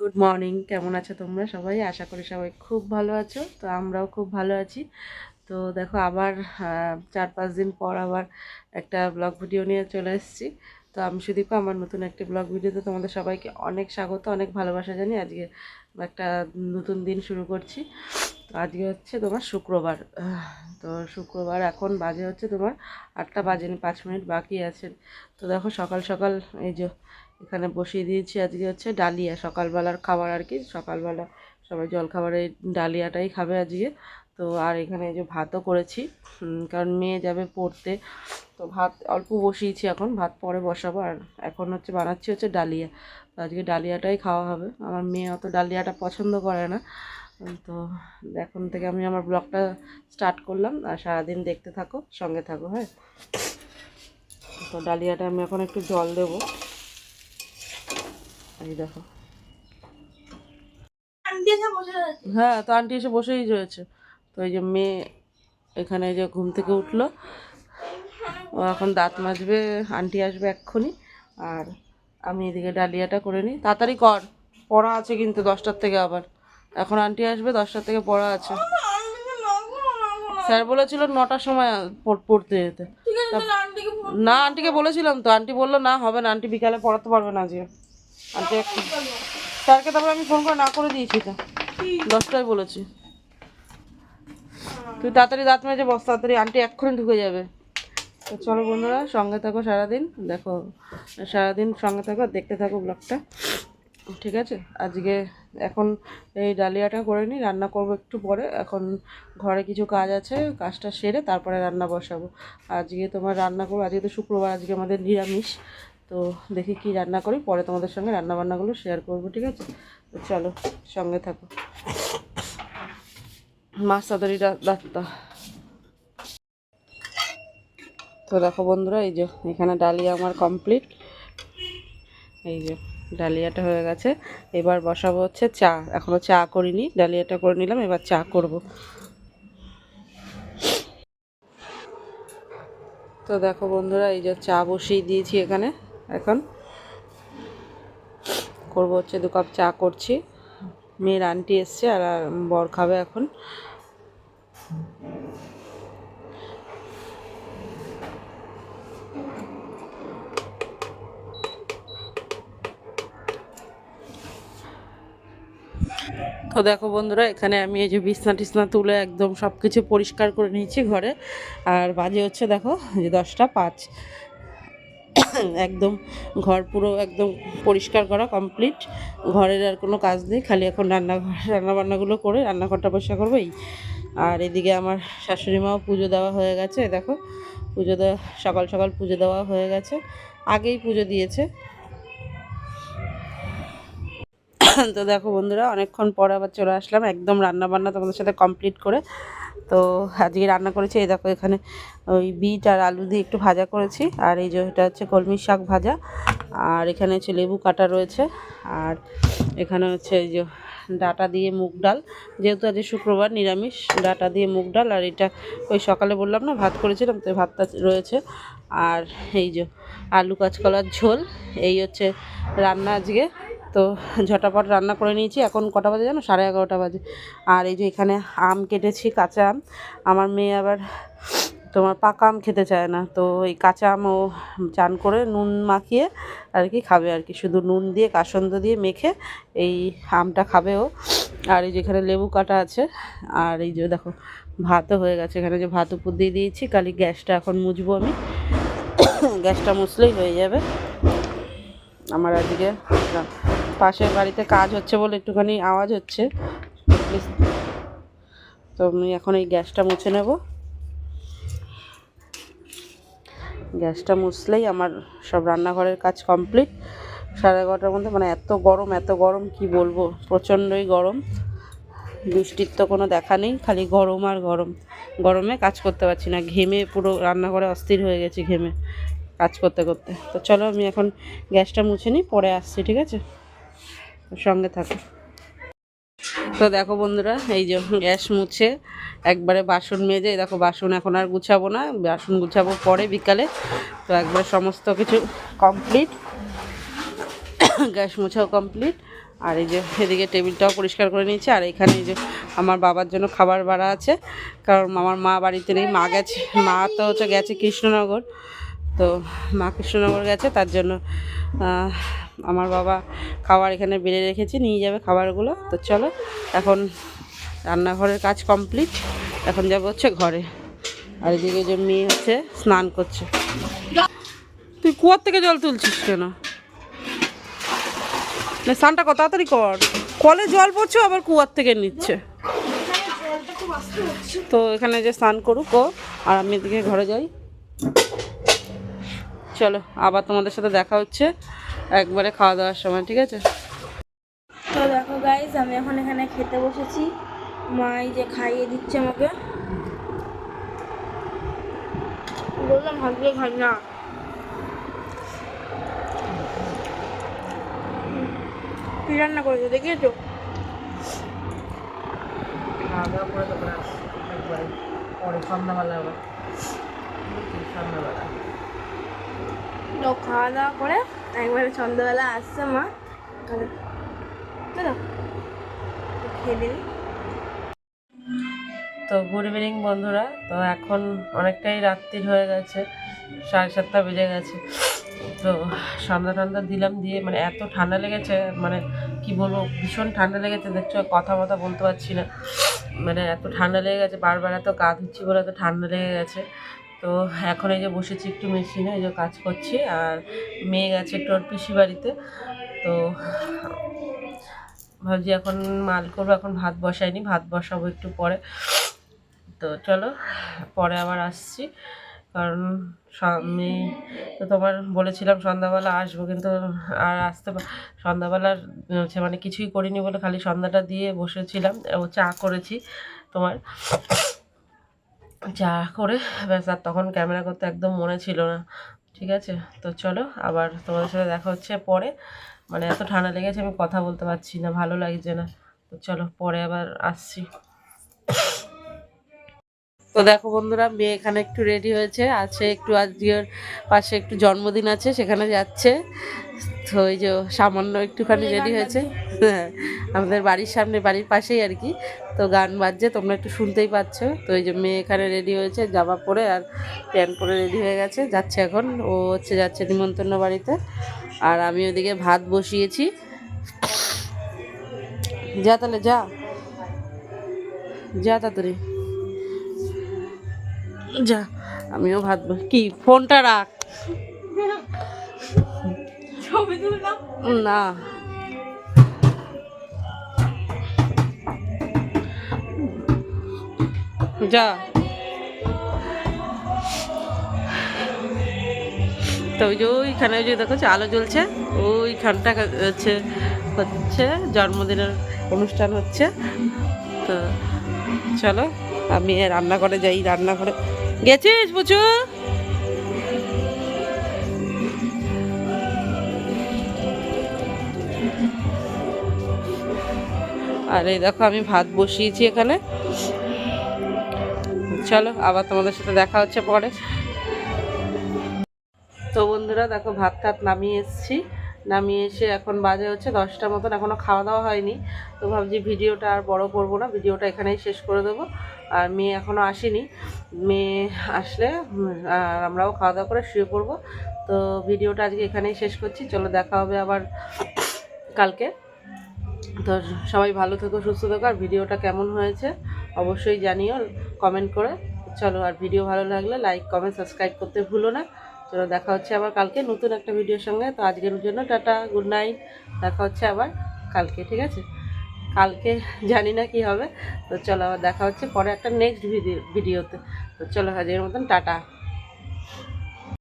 Good morning কেমন আছো তোমরা সবাই? আশা করি সবাই খুব ভালো আছো। তো আমরাও খুব ভালো আছি। তো দেখো, আবার চার পাঁচ দিন পর আবার একটা ব্লগ ভিডিও নিয়ে চলে এসেছি। তো আমি সুদীপা, আমার নতুন একটি ব্লগ ভিডিওতে তোমাদের সবাইকে অনেক স্বাগত, অনেক ভালোবাসা জানি আজকে একটা নতুন দিন শুরু করছি। তো আজকে হচ্ছে তোমার শুক্রবার। তো শুক্রবার এখন বাজে হচ্ছে তোমার আটটা বাজেনি পাঁচ মিনিট বাকি আছে। তো দেখো, সকাল সকাল এই যে এখানে বসিয়ে দিয়েছি আজকে হচ্ছে ডালিয়া, সকালবেলার খাবার আর কি। সকালবেলা সবাই জলখাবারে ডালিয়াটাই খাবে আজকে। তো আর এখানে যে ভাতও করেছি কারণ মেয়ে যাবে পড়তে। তো ভাত অল্প বসিয়েছি এখন, ভাত পরে বসাবো। আর এখন হচ্ছে বানাচ্ছি হচ্ছে ডালিয়া। তো আজকে ডালিয়াটাই খাওয়া হবে। আমার মেয়ে অত ডালিয়াটা পছন্দ করে না। তো এখন থেকে আমি আমার ব্লগটা স্টার্ট করলাম। আর সারাদিন দেখতে থাকো, সঙ্গে থাকো হ্যাঁ? তো ডালিয়াটা আমি এখন একটু জল দেবো। এই দেখো। হ্যাঁ তো আন্টি এসে বসেই রয়েছে। তো এই যে মেয়ে এখানে যে ঘুম থেকে উঠল। ও এখন দাঁত মাজবে আন্টি আসবে এক্ষুনি। আর আমি এদিকে ডালিয়াটা করে নিই। তাড়াতাড়ি কর পড়া আছে কিন্তু দশটার থেকে আবার। এখন আন্টি আসবে দশটার থেকে পড়া আছে। স্যার বলেছিল নটার সময় পড়- পড়তে যেতে। না আন্টিকে বলেছিলাম তো। আন্টি বলল না হবে না আন্টি বিকালে পড়াতে পারবে না আজকে। এখন স্যারকে তারপরে আমি ফোন করে না করে দিয়েছি তো দশটায় বলেছি। তুই তাড়াতাড়ি দাঁত মেজে বস, তাড়াতাড়ি আন্টি এক্ষুনি ঢুকে যাবে। তো চলো বন্ধুরা, সঙ্গে থাকো সারাদিন, দেখো, সারাদিন সঙ্গে থাকো আর দেখতে থাকো ব্লগটা। ঠিক আছে? আজকে এখন এই ডালিয়াটা করে নিই, রান্না করব একটু পরে। এখন ঘরে কিছু কাজ আছে, কাজটা সেরে তারপরে রান্না বসাবো। আজকে তোমার রান্না করব, আজকে তো শুক্রবার, আজকে আমাদের নিরামিষ। তো দেখি কি রান্না করি, পরে তোমাদের সঙ্গে রান্না বান্নাগুলো শেয়ার করব, ঠিক আছে? তো চলো, সঙ্গে থাকো। মাছ তাড়াতাড়ি ডাক্তার তো দেখো বন্ধুরা, এই যে এখানে ডালিয়া আমার কমপ্লিট এই যে ডালিয়াটা হয়ে গেছে। এবার বসাবো হচ্ছে চা। এখনও চা করিনি, ডালিয়াটা করে নিলাম, এবার চা করব। তো দেখো বন্ধুরা, এই যে চা বসিয়ে দিয়েছি এখানে। এখন করব হচ্ছে দু কাপ চা করছি। মেয়ের আন্টি এসছে আর বর খাবে এখন। তো দেখো বন্ধুরা, এখানে আমি এই যে বিছনা টিছনা তুলে একদম সব কিছু পরিষ্কার করে নিয়েছি ঘরে। আর বাজে হচ্ছে দেখো যে দশটা পাঁচ। একদম ঘর পুরো একদম পরিষ্কার করা কমপ্লিট ঘরের আর কোনো কাজ নেই, খালি এখন রান্নাঘর, রান্নাবান্নাগুলো করে রান্নাঘরটা পরিষ্কার করব এই। আর এদিকে আমার শাশুড়ি মাও পুজো দেওয়া হয়ে গেছে, দেখো, পুজো দেওয়া, সকাল সকাল পুজো দেওয়া হয়ে গেছে, আগেই পুজো দিয়েছে। তো দেখো বন্ধুরা, অনেকক্ষণ পরে আবার চলে আসলাম একদম রান্নাবান্না তোমাদের সাথে কমপ্লিট করে। তো আজকে রান্না করেছি, এই দেখো এখানে ওই বিট আর আলু দিয়ে একটু ভাজা করেছি, আর এই যে এটা হচ্ছে কলমি শাক ভাজা, আর এখানে হচ্ছে লেবু কাটা রয়েছে, আর এখানে হচ্ছে এই যে ডাটা দিয়ে মুগ ডাল, যেহেতু আজ শুক্রবার নিরামিষ, ডাটা দিয়ে মুগ ডাল, আর এটা ওই সকালে বললাম না, ভাত করেছিলাম, তো ভাতটা রয়েছে, আর এই যে আলু কাঁচকলার ঝোল, এই হচ্ছে রান্না আজকে তো ঝটাপট রান্না করে নিয়েছি। এখন কটা বাজে জানো? সাড়ে এগারোটা বাজে। আর এই যে এখানে আম কেটেছি, কাঁচা আম। আমার মেয়ে আবার তোমার পাকা আম খেতে চায় না। তো এই কাঁচা আম ও চান করে নুন মাখিয়ে আর কি খাবে আর কি। শুধু নুন দিয়ে, কাসন্দ দিয়ে মেখে এই আমটা খাবে ও। আর এই যেখানে লেবু কাটা আছে। আর এই যে দেখো, ভাতও হয়ে গেছে। এখানে যে ভাত উপর দিয়ে দিয়েছি, খালি গ্যাসটা এখন মুছবো আমি। গ্যাসটা মুছলেই হয়ে যাবে। আমার আজকে পাশের বাড়িতে কাজ হচ্ছে বলে একটুখানি আওয়াজ হচ্ছে। তো আমি এখন এই গ্যাসটা মুছে নেব। গ্যাসটা মুছলেই আমার সব রান্নাঘরের কাজ কমপ্লিট। সাড়ে এগারোটার মধ্যে মানে এত গরম এত গরম, কি বলব? প্রচণ্ডই গরম। বৃষ্টির তো কোনো দেখা নেই, খালি গরম আর গরম। গরমে কাজ করতে পারছি না। ঘেমে পুরো রান্নাঘরে অস্থির হয়ে গেছি ঘেমে কাজ করতে করতে। তো চলো আমি এখন গ্যাসটা মুছে নিই, পরে আসছি, ঠিক আছে? সঙ্গে থাকো। তো দেখো বন্ধুরা, এই যে গ্যাস মুছে একবারে বাসন মেজে দেখো বাসন এখন আর গুছাবো না, বাসন গুছাবো পরে বিকালে। তো একবার সমস্ত কিছু কমপ্লিট গ্যাস মোছাও কমপ্লিট আর এই যে এদিকে টেবিলটাও পরিষ্কার করে নিয়েছি। আর এখানে এই যে আমার বাবার জন্য খাবার বাড়া আছে। কারণ আমার মা বাড়িতে নেই, মা গেছে, মা তো হচ্ছে গেছে কৃষ্ণনগর। তো মা কৃষ্ণনগর গেছে, তার জন্য আমার বাবা খাবার এখানে বেড়ে রেখেছে, নিয়ে যাবে খাবারগুলো। তো চলো, এখন রান্নাঘরের কাজ কমপ্লিট। এখন যাব হচ্ছে ঘরে। আর এদিকে যে মেয়ে হচ্ছে, স্নান করছে। তুই কুয়ার থেকে জল তুলছিস কেন? স্নানটা কত তাড়াতাড়ি কর। কলে জল পড়ছে আবার কুয়ার থেকে নিচ্ছে। তো এখানে যে স্নান করুক ও, আর আমি এদিকে ঘরে যাই। চলো, আবার তোমাদের সাথে দেখা হচ্ছে। একবারে খাওয়া দাওয়ার সময় ঠিক আছে? তো দেখো গাইজ আমি এখন এখানে খেতে বসেছি। মা এই যে খাইয়ে দিচ্ছে আমাকে। বললাম ভাবলে খাই না কি রান্না করেছ দেখিয়েছো? খাওয়া দাওয়া করে তারপরে একবারে। পরে সন্ধ্যাবেলা আবার। সন্ধ্যাবেলা? তো খাওয়া দাওয়া করে একবারে সন্ধ্যাবেলা আসছে মা তো গুড ইভিনিং, বন্ধুরা। তো এখন অনেকটাই রাত্রির হয়ে গেছে। সাড়ে সাতটা বেজে গেছে। তো সন্ধ্যা টন্ধা দিলাম দিয়ে মানে এত ঠান্ডা লেগেছে মানে কি বলব, ভীষণ ঠান্ডা লেগেছে, দেখছ কথা মতো বলতে পারছি না। মানে এত ঠান্ডা লেগে গেছে, বারবার এত গা ধুচ্ছি বলে এত ঠান্ডা লেগে গেছে। তো এখন এই যে বসেছি একটু মেশিনে, এই যে কাজ করছি, আর মেয়ে গেছে একটু ওর পিসি বাড়িতে। তো ভাবছি এখন মাল করব, এখন ভাত বসাইনি, ভাত বসাবো একটু পরে। তো চলো, পরে আবার আসছি, কারণ তো তোমার বলেছিলাম সন্ধ্যাবেলা আসব, কিন্তু আর আসতে সন্ধ্যাবেলার, হচ্ছে মানে কিছুই করিনি বলে খালি সন্ধ্যাটা দিয়ে বসেছিলাম, ও চা করেছি তোমার। চা করে, ব্যাস, আর তখন ক্যামেরা করতে একদম মনে ছিল না। ঠিক আছে? তো চলো, আবার তোমাদের সাথে দেখা হচ্ছে পরে। মানে এত ঠান্ডা লেগেছে, আমি কথা বলতে পারছি না, ভালো লাগছে না। তো চলো, পরে আবার আসছি। তো দেখো বন্ধুরা মেয়ে এখানে একটু রেডি হয়েছে আছে একটু আজকের পাশে একটু জন্মদিন আছে সেখানে যাচ্ছে। তো ওই যে সামান্য একটুখানি রেডি হয়েছে। হ্যাঁ আমাদের বাড়ির সামনে বাড়ির পাশেই আর কি। তো গান বাজছে তোমরা একটু শুনতেই পাচ্ছ। তো ওই যে মেয়ে এখানে রেডি হয়েছে জামা পরে আর প্যান্ট পরে রেডি হয়ে গেছে যাচ্ছে এখন। ও হচ্ছে যাচ্ছে নিমন্ত্রণ বাড়িতে। আর আমি ওদিকে ভাত বসিয়েছি। যা তাহলে যা। যা তাড়াতাড়ি। যা আমিও ভাত কি ফোনটা রাখ। না। যা। তো ওই যে ওইখানে ওই যে দেখো আলো জ্বলছে ওইখানটা হচ্ছে হচ্ছে জন্মদিনের অনুষ্ঠান হচ্ছে। তো চলো আমি রান্নাঘরে যাই রান্নাঘরে গেছিস, বুঝু? আর এই দেখো, আমি ভাত বসিয়েছি এখানে। চলো, আবার তোমাদের সাথে দেখা হচ্ছে পরে। তো বন্ধুরা, দেখো ভাত টাত নামিয়ে এসেছি। নামিয়ে এসে এখন বাজে হচ্ছে দশটা মতন এখনও খাওয়া দাওয়া হয়নি। তো ভাবছি ভিডিওটা আর বড় করব না, ভিডিওটা এখানেই শেষ করে দেবো। আর মেয়ে এখনও আসেনি। মেয়ে আসলে, আর আমরাও খাওয়া দাওয়া করে শুয়ে পড়ব। তো ভিডিওটা আজকে এখানেই শেষ করছি। চলো দেখা হবে আবার কালকে। তো সবাই ভালো থেকো, সুস্থ থেকো। আর ভিডিওটা কেমন হয়েছে অবশ্যই জানিও, কমেন্ট করে। চলো, আর ভিডিও ভালো লাগলে লাইক, কমেন্ট, সাবস্ক্রাইব করতে ভুলো না। চলো দেখা হচ্ছে আবার কালকে নতুন একটা ভিডিওর সঙ্গে। তো আজকের জন্য টাটা, গুড নাইট। দেখা হচ্ছে আবার কালকে, ঠিক আছে? কালকে জানি না কি হবে। তো চলো আবার দেখা হচ্ছে পরে একটা নেক্সট ভিডিও ভিডিওতে। তো চলো আজকের মতন, টাটা।